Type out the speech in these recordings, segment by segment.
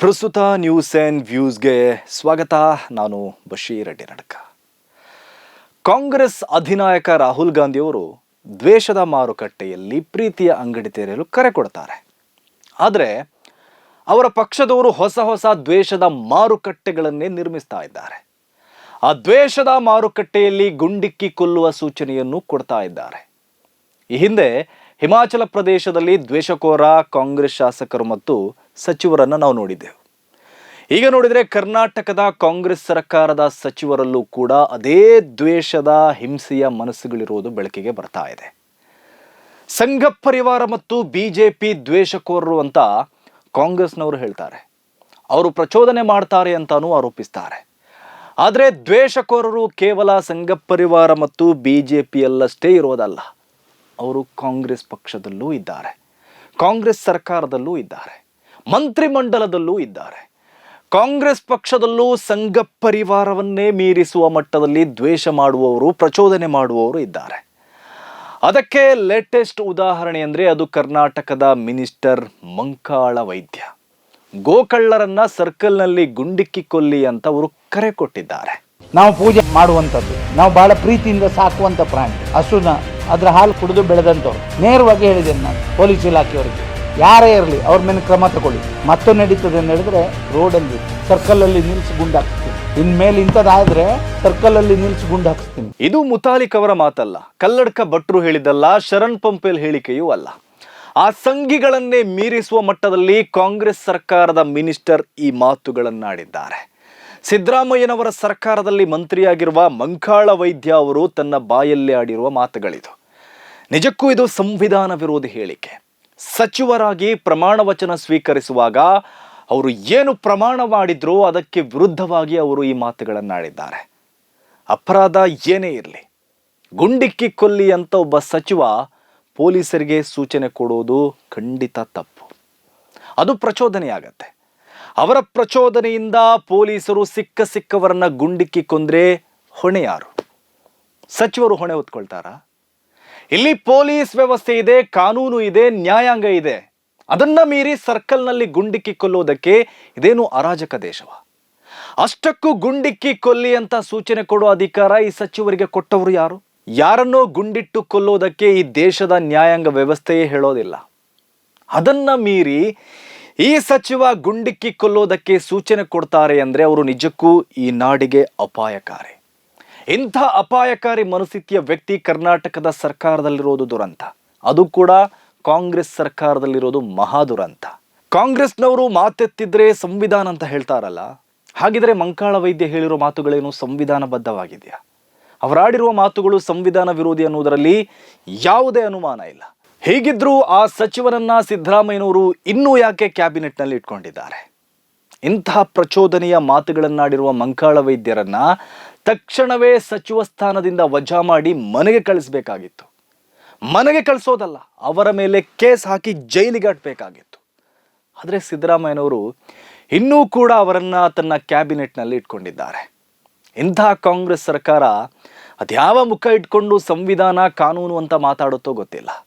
ಪ್ರಸ್ತುತ news and ವ್ಯೂಸ್ಗೆ ಸ್ವಾಗತ. ನಾನು ಬಶೀರ್ ಅಡ್ಡಿ ನಡಕ ಕಾಂಗ್ರೆಸ್ ಅಧಿನಾಯಕ ರಾಹುಲ್ ಗಾಂಧಿಯವರು ದ್ವೇಷದ ಮಾರುಕಟ್ಟೆಯಲ್ಲಿ ಪ್ರೀತಿಯ ಅಂಗಡಿ ತೆರೆಯಲು ಕರೆ ಕೊಡ್ತಾರೆ. ಆದರೆ ಅವರ ಪಕ್ಷದವರು ಹೊಸ ಹೊಸ ದ್ವೇಷದ ಮಾರುಕಟ್ಟೆಗಳನ್ನೇ ನಿರ್ಮಿಸ್ತಾ ಇದ್ದಾರೆ. ಆ ದ್ವೇಷದ ಮಾರುಕಟ್ಟೆಯಲ್ಲಿ ಗುಂಡಿಕ್ಕಿ ಕೊಲ್ಲುವ ಸೂಚನೆಯನ್ನು ಕೊಡ್ತಾ ಇದ್ದಾರೆ. ಈ ಹಿಂದೆ ಹಿಮಾಚಲ ಪ್ರದೇಶದಲ್ಲಿ ದ್ವೇಷಕೋರ, ಕಾಂಗ್ರೆಸ್ ಶಾಸಕರು ಮತ್ತು ಸಚಿವರನ್ನ ನಾವು ನೋಡಿದ್ದೆವು. ಈಗ ನೋಡಿದರೆ ಕರ್ನಾಟಕದ ಕಾಂಗ್ರೆಸ್ ಸರ್ಕಾರದ ಸಚಿವರಲ್ಲೂ ಕೂಡ ಅದೇ ದ್ವೇಷದ ಹಿಂಸೆಯ ಮನಸ್ಸುಗಳಿರುವುದು ಬೆಳಕಿಗೆ ಬರ್ತಾ ಇದೆ. ಸಂಘ ಪರಿವಾರ ಮತ್ತು ಬಿಜೆಪಿ ದ್ವೇಷಕೋರರು ಅಂತ ಕಾಂಗ್ರೆಸ್ನವರು ಹೇಳ್ತಾರೆ. ಅವರು ಪ್ರಚೋದನೆ ಮಾಡ್ತಾರೆ ಅಂತಾನೂ ಆರೋಪಿಸ್ತಾರೆ. ಆದರೆ ದ್ವೇಷಕೋರರು ಕೇವಲ ಸಂಘ ಪರಿವಾರ ಮತ್ತು ಬಿ ಜೆ ಪಿಯಲ್ಲಷ್ಟೇ ಇರೋದಲ್ಲ, ಅವರು ಕಾಂಗ್ರೆಸ್ ಪಕ್ಷದಲ್ಲೂ ಇದ್ದಾರೆ. ಕಾಂಗ್ರೆಸ್ ಸರ್ಕಾರದಲ್ಲೂ ಇದ್ದಾರೆ. ಮಂತ್ರಿಮಂಡಲದಲ್ಲೂ ಇದ್ದಾರೆ. ಕಾಂಗ್ರೆಸ್ ಪಕ್ಷದಲ್ಲೂ ಸಂಘ ಪರಿವಾರವನ್ನೇ ಮೀರಿಸುವ ಮಟ್ಟದಲ್ಲಿ ದ್ವೇಷ ಮಾಡುವವರು, ಪ್ರಚೋದನೆ ಮಾಡುವವರು ಇದ್ದಾರೆ. ಅದಕ್ಕೆ ಲೇಟೆಸ್ಟ್ ಉದಾಹರಣೆ ಅಂದರೆ ಅದು ಕರ್ನಾಟಕದ ಮಿನಿಸ್ಟರ್ ಮಂಕಾಳ ವೈದ್ಯ. ಗೋಕಳ್ಳರನ್ನ ಸರ್ಕಲ್ನಲ್ಲಿ ಗುಂಡಿಕ್ಕಿ ಕೊಲ್ಲಿ ಅಂತ ಅವರು ಕರೆ ಕೊಟ್ಟಿದ್ದಾರೆ. ನಾವು ಪೂಜೆ ಮಾಡುವಂಥದ್ದು, ನಾವು ಬಹಳ ಪ್ರೀತಿಯಿಂದ ಸಾಕುವಂಥ ಪ್ರಾಣಿ, ಹಸುನ, ಅದರ ಹಾಲು ಕುಡಿದು ಬೆಳೆದಂಥವ್ರು. ನೇರವಾಗಿ ಹೇಳಿದ್ದೇನೆ ನಾನು, ಪೊಲೀಸ್ ಇಲಾಖೆಯವರಿಗೆ. ಯಾರೇ ಇರಲಿ, ಅವ್ರ ಮೇಲೆ ಕ್ರಮ ತಗೊಳ್ಳಿ. ಮತ್ತೆ ನಡೀತದೆ ಅಂತ ಹೇಳಿದ್ರೆ ರೋಡಲ್ಲಿ ಸರ್ಕಲಲ್ಲಿ ನಿಲ್ಲಿಸಿ ಗುಂಡು ಹಾಕ್ಸ್ತೀನಿ ಇನ್ಮೇಲೆ ಇಂಥದ್ದಾದ್ರೆ ಸರ್ಕಲಲ್ಲಿ ನಿಲ್ಲಿಸಿ ಗುಂಡು ಹಾಕಿಸ್ತೀನಿ. ಇದು ಮುತಾಲಿಕ್ ಅವರ ಮಾತಲ್ಲ. ಕಲ್ಲಡ್ಕ ಭಟ್ರು ಹೇಳಿದ್ದಲ್ಲ, ಶರಣ್ ಪಂಪೇಲ್ ಹೇಳಿಕೆಯೂ ಅಲ್ಲ. ಆ ಸಂಘಿಗಳನ್ನೇ ಮೀರಿಸುವ ಮಟ್ಟದಲ್ಲಿ ಕಾಂಗ್ರೆಸ್ ಸರ್ಕಾರದ ಮಿನಿಸ್ಟರ್ ಈ ಮಾತುಗಳನ್ನಾಡಿದ್ದಾರೆ. ಸಿದ್ದರಾಮಯ್ಯನವರ ಸರ್ಕಾರದಲ್ಲಿ ಮಂತ್ರಿಯಾಗಿರುವ ಮಂಕಾಳ ವೈದ್ಯ ಅವರು ತನ್ನ ಬಾಯಲ್ಲೇ ಆಡಿರುವ ಮಾತುಗಳಿದು. ನಿಜಕ್ಕೂ ಇದು ಸಂವಿಧಾನ ವಿರೋಧಿ ಹೇಳಿಕೆ. ಸಚಿವರಾಗಿ ಪ್ರಮಾಣ ವಚನ ಸ್ವೀಕರಿಸುವಾಗ ಅವರು ಏನು ಪ್ರಮಾಣ ಮಾಡಿದ್ರೋ ಅದಕ್ಕೆ ವಿರುದ್ಧವಾಗಿ ಅವರು ಈ ಮಾತುಗಳನ್ನಾಡಿದ್ದಾರೆ. ಅಪರಾಧ ಏನೇ ಇರಲಿ, ಗುಂಡಿಕ್ಕಿ ಕೊಲ್ಲಿ ಅಂತ ಒಬ್ಬ ಸಚಿವ ಪೊಲೀಸರಿಗೆ ಸೂಚನೆ ಕೊಡೋದು ಖಂಡಿತ ತಪ್ಪು. ಅದು ಪ್ರಚೋದನೆಯಾಗತ್ತೆ. ಅವರ ಪ್ರಚೋದನೆಯಿಂದ ಪೊಲೀಸರು ಸಿಕ್ಕ ಸಿಕ್ಕವರನ್ನ ಗುಂಡಿಕ್ಕಿ ಕೊಂದ್ರೆ ಹೊಣೆ ಯಾರು ಸಚಿವರು ಹೊಣೆ ಹೊತ್ಕೊಳ್ತಾರಾ? ಇಲ್ಲಿ ಪೊಲೀಸ್ ವ್ಯವಸ್ಥೆ ಇದೆ, ಕಾನೂನು ಇದೆ, ನ್ಯಾಯಾಂಗ ಇದೆ. ಅದನ್ನ ಮೀರಿ ಸರ್ಕಲ್ನಲ್ಲಿ ಗುಂಡಿಕ್ಕಿ ಕೊಲ್ಲೋದಕ್ಕೆ ಇದೇನು ಅರಾಜಕ ದೇಶವ? ಅಷ್ಟಕ್ಕೂ ಗುಂಡಿಕ್ಕಿ ಕೊಲ್ಲಿ ಅಂತ ಸೂಚನೆ ಕೊಡೋ ಅಧಿಕಾರ ಈ ಸಚಿವರಿಗೆ ಕೊಟ್ಟವರು ಯಾರು? ಯಾರನ್ನೋ ಗುಂಡಿಟ್ಟು ಕೊಲ್ಲೋದಕ್ಕೆ ಈ ದೇಶದ ನ್ಯಾಯಾಂಗ ವ್ಯವಸ್ಥೆಯೇ ಹೇಳೋದಿಲ್ಲ. ಅದನ್ನ ಮೀರಿ ಈ ಸಚಿವ ಗುಂಡಿಕ್ಕಿ ಕೊಲ್ಲೋದಕ್ಕೆ ಸೂಚನೆ ಕೊಡ್ತಾರೆ ಅಂದ್ರೆ ಅವರು ನಿಜಕ್ಕೂ ಈ ನಾಡಿಗೆ ಅಪಾಯಕಾರಿ. ಇಂಥ ಅಪಾಯಕಾರಿ ಮನಸ್ಥಿತಿಯ ವ್ಯಕ್ತಿ ಕರ್ನಾಟಕದ ಸರ್ಕಾರದಲ್ಲಿರೋದು ದುರಂತ. ಅದು ಕೂಡ ಕಾಂಗ್ರೆಸ್ ಸರ್ಕಾರದಲ್ಲಿರೋದು ಮಹಾ ದುರಂತ. ಕಾಂಗ್ರೆಸ್ನವರು ಮಾತೆತ್ತಿದ್ರೆ ಸಂವಿಧಾನ ಅಂತ ಹೇಳ್ತಾರಲ್ಲ. ಹಾಗಿದ್ರೆ ಮಂಕಾಳ ವೈದ್ಯ ಹೇಳಿರೋ ಮಾತುಗಳೇನು ಸಂವಿಧಾನಬದ್ಧವಾಗಿದೆಯಾ? ಅವರಾಡಿರುವ ಮಾತುಗಳು ಸಂವಿಧಾನ ವಿರೋಧಿ ಅನ್ನುವುದರಲ್ಲಿ ಯಾವುದೇ ಅನುಮಾನ ಇಲ್ಲ. ಹೀಗಿದ್ರೂ ಆ ಸಚಿವರನ್ನ ಸಿದ್ದರಾಮಯ್ಯನವರು ಇನ್ನೂ ಯಾಕೆ ಕ್ಯಾಬಿನೆಟ್ನಲ್ಲಿ ಇಟ್ಕೊಂಡಿದ್ದಾರೆ? ಇಂತಹ ಪ್ರಚೋದನೆಯ ಮಾತುಗಳನ್ನಾಡಿರುವ ಮಂಕಾಳ ವೈದ್ಯರನ್ನ ತಕ್ಷಣವೇ ಸಚಿವ ಸ್ಥಾನದಿಂದ ವಜಾ ಮಾಡಿ ಮನೆಗೆ ಕಳಿಸ್ಬೇಕಾಗಿತ್ತು. ಮನೆಗೆ ಕಳಿಸೋದಲ್ಲ, ಅವರ ಮೇಲೆ ಕೇಸ್ ಹಾಕಿ ಜೈಲಿಗೆ ಅಟ್ಬೇಕಾಗಿತ್ತು ಆದರೆ ಸಿದ್ದರಾಮಯ್ಯನವರು ಇನ್ನೂ ಕೂಡ ಅವರನ್ನ ತನ್ನ ಕ್ಯಾಬಿನೆಟ್ನಲ್ಲಿ ಇಟ್ಕೊಂಡಿದ್ದಾರೆ. ಇಂತಹ ಕಾಂಗ್ರೆಸ್ ಸರ್ಕಾರ ಅದ್ಯಾವ ಮುಖ ಇಟ್ಕೊಂಡು ಸಂವಿಧಾನ ಕಾನೂನು ಅಂತ ಮಾತಾಡುತ್ತೋ ಗೊತ್ತಿಲ್ಲ.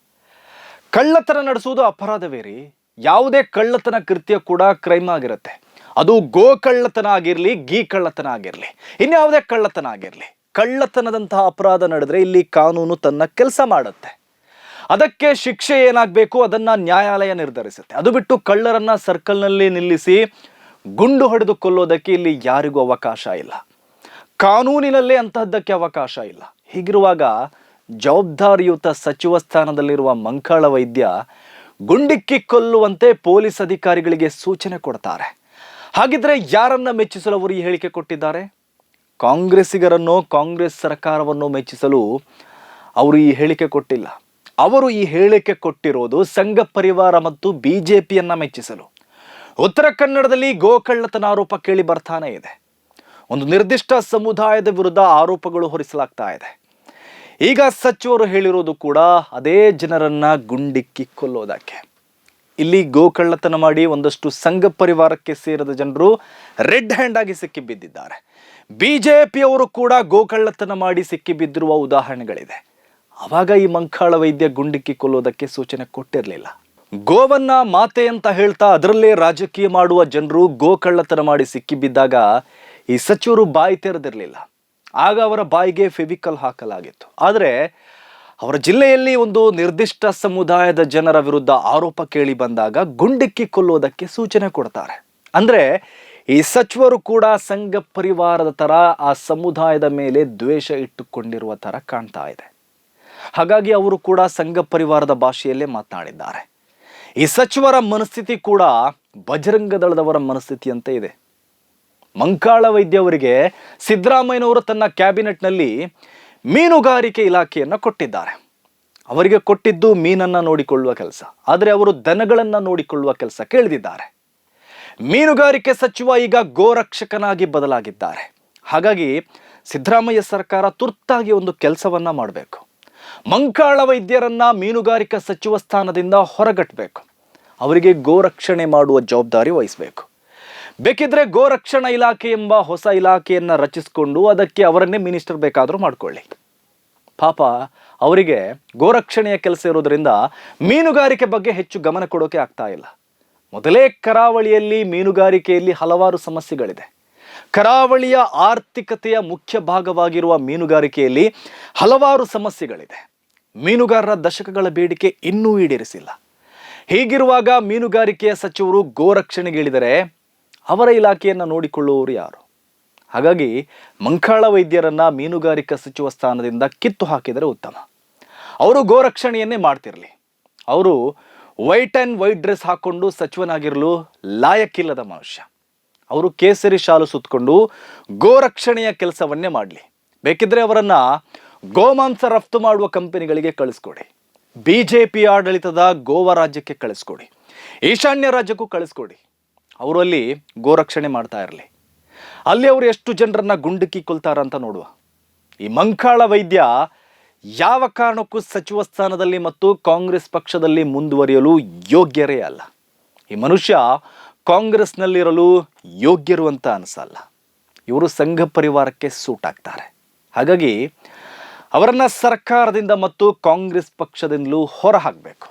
ಕಳ್ಳತನ ನಡೆಸುವುದು ಅಪರಾಧವೇ ರೀ. ಯಾವುದೇ ಕಳ್ಳತನ ಕೃತ್ಯ ಕೂಡ ಕ್ರೈಮ್ ಆಗಿರುತ್ತೆ. ಅದು ಗೋ ಕಳ್ಳತನ ಆಗಿರಲಿ ಗೀ ಕಳ್ಳತನ ಆಗಿರಲಿ ಇನ್ಯಾವುದೇ ಕಳ್ಳತನ ಆಗಿರಲಿ ಕಳ್ಳತನದಂತಹ ಅಪರಾಧ ನಡೆದ್ರೆ ಇಲ್ಲಿ ಕಾನೂನು ತನ್ನ ಕೆಲಸ ಮಾಡುತ್ತೆ. ಅದಕ್ಕೆ ಶಿಕ್ಷೆ ಏನಾಗಬೇಕು? ಅದನ್ನ ನ್ಯಾಯಾಲಯ ನಿರ್ಧರಿಸುತ್ತೆ. ಅದು ಬಿಟ್ಟು ಕಳ್ಳರನ್ನ ಸರ್ಕಲ್ನಲ್ಲಿ ನಿಲ್ಲಿಸಿ ಗುಂಡು ಹೊಡೆದು ಕೊಲ್ಲೋದಕ್ಕೆ ಇಲ್ಲಿ ಯಾರಿಗೂ ಅವಕಾಶ ಇಲ್ಲ. ಕಾನೂನಿನಲ್ಲೇ ಅಂತಹದ್ದಕ್ಕೆ ಅವಕಾಶ ಇಲ್ಲ. ಹೀಗಿರುವಾಗ ಜವಾಬ್ದಾರಿಯುತ ಸಚಿವ ಸ್ಥಾನದಲ್ಲಿರುವ ಮಂಕಾಳ ವೈದ್ಯ ಗುಂಡಿಕ್ಕಿ ಕೊಲ್ಲುವಂತೆ ಪೊಲೀಸ್ ಅಧಿಕಾರಿಗಳಿಗೆ ಸೂಚನೆ ಕೊಡ್ತಾರೆ. ಹಾಗಿದ್ರೆ ಯಾರನ್ನ ಮೆಚ್ಚಿಸಲು ಅವರು ಈ ಹೇಳಿಕೆ ಕೊಟ್ಟಿದ್ದಾರೆ? ಕಾಂಗ್ರೆಸ್ಸಿಗರನ್ನು ಕಾಂಗ್ರೆಸ್ ಸರ್ಕಾರವನ್ನು ಮೆಚ್ಚಿಸಲು ಅವರು ಈ ಹೇಳಿಕೆ ಕೊಟ್ಟಿಲ್ಲ. ಅವರು ಈ ಹೇಳಿಕೆ ಕೊಟ್ಟಿರೋದು ಸಂಘ ಪರಿವಾರ ಮತ್ತು ಬಿಜೆಪಿಯನ್ನ ಮೆಚ್ಚಿಸಲು. ಉತ್ತರ ಕನ್ನಡದಲ್ಲಿ ಗೋಕಳ್ಳತನ ಆರೋಪ ಕೇಳಿ ಬರ್ತಾನೆ ಇದೆ. ಒಂದು ನಿರ್ದಿಷ್ಟ ಸಮುದಾಯದ ವಿರುದ್ಧ ಆರೋಪಗಳು ಹೊರಿಸಲಾಗ್ತಾ ಇದೆ. ಈಗ ಸಚಿವರು ಹೇಳಿರೋದು ಕೂಡ ಅದೇ ಜನರನ್ನ ಗುಂಡಿಕ್ಕಿ ಕೊಲ್ಲೋದಕ್ಕೆ. ಇಲ್ಲಿ ಗೋಕಳ್ಳತನ ಮಾಡಿ ಒಂದಷ್ಟು ಸಂಘ ಪರಿವಾರಕ್ಕೆ ಸೇರಿದ ಜನರು ರೆಡ್ ಹ್ಯಾಂಡ್ ಆಗಿ ಸಿಕ್ಕಿಬಿದ್ದಿದ್ದಾರೆ ಬಿಜೆಪಿಯವರು ಕೂಡ ಗೋಕಳ್ಳತನ ಮಾಡಿ ಸಿಕ್ಕಿಬಿದ್ದಿರುವ ಉದಾಹರಣೆಗಳಿದೆ. ಅವಾಗ ಈ ಮಂಕಾಳ ವೈದ್ಯ ಗುಂಡಿಕ್ಕಿ ಕೊಲ್ಲೋದಕ್ಕೆ ಸೂಚನೆ ಕೊಟ್ಟಿರಲಿಲ್ಲ. ಗೋವನ್ನ ಮಾತೆ ಅಂತ ಹೇಳ್ತಾ ಅದರಲ್ಲೇ ರಾಜಕೀಯ ಮಾಡುವ ಜನರು ಗೋಕಳ್ಳತನ ಮಾಡಿ ಸಿಕ್ಕಿಬಿದ್ದಾಗ ಈ ಸಚಿವರು ಬಾಯಿ ತೆರೆದಿರಲಿಲ್ಲ. ಆಗ ಅವರ ಬಾಯಿಗೆ ಫೆವಿಕಲ್ ಹಾಕಲಾಗಿತ್ತು. ಆದರೆ ಅವರ ಜಿಲ್ಲೆಯಲ್ಲಿ ಒಂದು ನಿರ್ದಿಷ್ಟ ಸಮುದಾಯದ ಜನರ ವಿರುದ್ಧ ಆರೋಪ ಕೇಳಿ ಬಂದಾಗ ಗುಂಡಿಕ್ಕಿ ಕೊಲ್ಲೋದಕ್ಕೆ ಸೂಚನೆ ಕೊಡ್ತಾರೆ. ಅಂದ್ರೆ ಈ ಸಚಿವರು ಕೂಡ ಸಂಘ ಪರಿವಾರದ ತರ ಆ ಸಮುದಾಯದ ಮೇಲೆ ದ್ವೇಷ ಇಟ್ಟುಕೊಂಡಿರುವ ತರ ಕಾಣ್ತಾ ಇದೆ. ಹಾಗಾಗಿ ಅವರು ಕೂಡ ಸಂಘ ಪರಿವಾರದ ಭಾಷೆಯಲ್ಲೇ ಮಾತನಾಡಿದ್ದಾರೆ. ಈ ಸಚಿವರ ಮನಸ್ಥಿತಿ ಕೂಡ ಬಜರಂಗ ದಳದವರ ಮನಸ್ಥಿತಿಯಂತೆ ಇದೆ. ಮಂಕಾಳ ವೈದ್ಯ ಅವರಿಗೆ ಸಿದ್ದರಾಮಯ್ಯನವರು ತನ್ನ ಕ್ಯಾಬಿನೆಟ್ನಲ್ಲಿ ಮೀನುಗಾರಿಕೆ ಇಲಾಖೆಯನ್ನು ಕೊಟ್ಟಿದ್ದಾರೆ. ಅವರಿಗೆ ಕೊಟ್ಟಿದ್ದು ಮೀನನ್ನು ನೋಡಿಕೊಳ್ಳುವ ಕೆಲಸ. ಆದರೆ ಅವರು ದನಗಳನ್ನು ನೋಡಿಕೊಳ್ಳುವ ಕೆಲಸ ಕೇಳಿದಿದ್ದಾರೆ. ಮೀನುಗಾರಿಕೆ ಸಚಿವ ಈಗ ಗೋರಕ್ಷಕನಾಗಿ ಬದಲಾಗಿದ್ದಾರೆ. ಹಾಗಾಗಿ ಸಿದ್ದರಾಮಯ್ಯ ಸರ್ಕಾರ ತುರ್ತಾಗಿ ಒಂದು ಕೆಲಸವನ್ನ ಮಾಡಬೇಕು. ಮಂಕಾಳ ವೈದ್ಯರನ್ನ ಮೀನುಗಾರಿಕಾ ಸಚಿವ ಸ್ಥಾನದಿಂದ ಹೊರಗಟ್ಟಬೇಕು ಅವರಿಗೆ ಗೋರಕ್ಷಣೆ ಮಾಡುವ ಜವಾಬ್ದಾರಿ ವಹಿಸಬೇಕು. ಬೇಕಿದ್ರೆ ಗೋರಕ್ಷಣಾ ಇಲಾಖೆ ಎಂಬ ಹೊಸ ಇಲಾಖೆಯನ್ನು ರಚಿಸಿಕೊಂಡು ಅದಕ್ಕೆ ಅವರನ್ನೇ ಮಿನಿಸ್ಟರ್ ಬೇಕಾದರೂ ಮಾಡ್ಕೊಳ್ಳಿ. ಪಾಪ, ಅವರಿಗೆ ಗೋರಕ್ಷಣೆಯ ಕೆಲಸ ಇರೋದ್ರಿಂದ ಮೀನುಗಾರಿಕೆ ಬಗ್ಗೆ ಹೆಚ್ಚು ಗಮನ ಕೊಡೋಕೆ ಆಗ್ತಾ ಇಲ್ಲ. ಮೊದಲೇ ಕರಾವಳಿಯಲ್ಲಿ ಮೀನುಗಾರಿಕೆಯಲ್ಲಿ ಹಲವಾರು ಸಮಸ್ಯೆಗಳಿದೆ. ಕರಾವಳಿಯ ಆರ್ಥಿಕತೆಯ ಮುಖ್ಯ ಭಾಗವಾಗಿರುವ ಮೀನುಗಾರಿಕೆಯಲ್ಲಿ ಹಲವಾರು ಸಮಸ್ಯೆಗಳಿದೆ. ಮೀನುಗಾರರ ದಶಕಗಳ ಬೇಡಿಕೆ ಇನ್ನೂ ಈಡೇರಿಸಿಲ್ಲ. ಹೀಗಿರುವಾಗ ಮೀನುಗಾರಿಕೆಯ ಸಚಿವರು ಗೋರಕ್ಷಣೆಗೆ ಇಳಿದರೆ ಅವರ ಇಲಾಖೆಯನ್ನು ನೋಡಿಕೊಳ್ಳುವವರು ಯಾರು? ಹಾಗಾಗಿ ಮಂಕಾಳ ವೈದ್ಯರನ್ನ ಮೀನುಗಾರಿಕಾ ಸಚಿವ ಸ್ಥಾನದಿಂದ ಕಿತ್ತು ಹಾಕಿದರೆ ಉತ್ತಮ. ಅವರು ಗೋರಕ್ಷಣೆಯನ್ನೇ ಮಾಡ್ತಿರಲಿ. ಅವರು ವೈಟ್ ಆ್ಯಂಡ್ ವೈಟ್ ಡ್ರೆಸ್ ಹಾಕ್ಕೊಂಡು ಸಚಿವನಾಗಿರಲು ಲಾಯಕ್ಕಿಲ್ಲದ ಮನುಷ್ಯ. ಅವರು ಕೇಸರಿ ಶಾಲು ಸುತ್ತಕೊಂಡು ಗೋರಕ್ಷಣೆಯ ಕೆಲಸವನ್ನೇ ಮಾಡಲಿ. ಬೇಕಿದ್ರೆ ಅವರನ್ನು ಗೋಮಾಂಸ ರಫ್ತು ಮಾಡುವ ಕಂಪನಿಗಳಿಗೆ ಕಳಿಸ್ಕೊಡಿ. ಬಿ ಜೆ ಪಿ ಆಡಳಿತದ ಗೋವಾ ರಾಜ್ಯಕ್ಕೆ ಕಳಿಸ್ಕೊಡಿ. ಈಶಾನ್ಯ ರಾಜ್ಯಕ್ಕೂ ಕಳಿಸ್ಕೊಡಿ. ಅವರು ಅಲ್ಲಿ ಗೋರಕ್ಷಣೆ ಮಾಡ್ತಾ ಇರಲಿ. ಅಲ್ಲಿ ಅವರು ಎಷ್ಟು ಜನರನ್ನ ಗುಂಡುಕಿ ಕೊಲ್ತಾರಂತ ನೋಡುವ. ಈ ಮಂಕಾಳ ವೈದ್ಯ ಯಾವ ಕಾರಣಕ್ಕೂ ಸಚಿವ ಸ್ಥಾನದಲ್ಲಿ ಮತ್ತು ಕಾಂಗ್ರೆಸ್ ಪಕ್ಷದಲ್ಲಿ ಮುಂದುವರಿಯಲು ಯೋಗ್ಯರೇ ಅಲ್ಲ. ಈ ಮನುಷ್ಯ ಕಾಂಗ್ರೆಸ್ನಲ್ಲಿರಲು ಯೋಗ್ಯರು ಅಂತ ಅನಿಸಲ್ಲ. ಇವರು ಸಂಘ ಪರಿವಾರಕ್ಕೆ ಸೂಟ್ ಆಗ್ತಾರೆ. ಹಾಗಾಗಿ ಅವರನ್ನು ಸರ್ಕಾರದಿಂದ ಮತ್ತು ಕಾಂಗ್ರೆಸ್ ಪಕ್ಷದಿಂದಲೂ ಹೊರ ಹಾಕಬೇಕು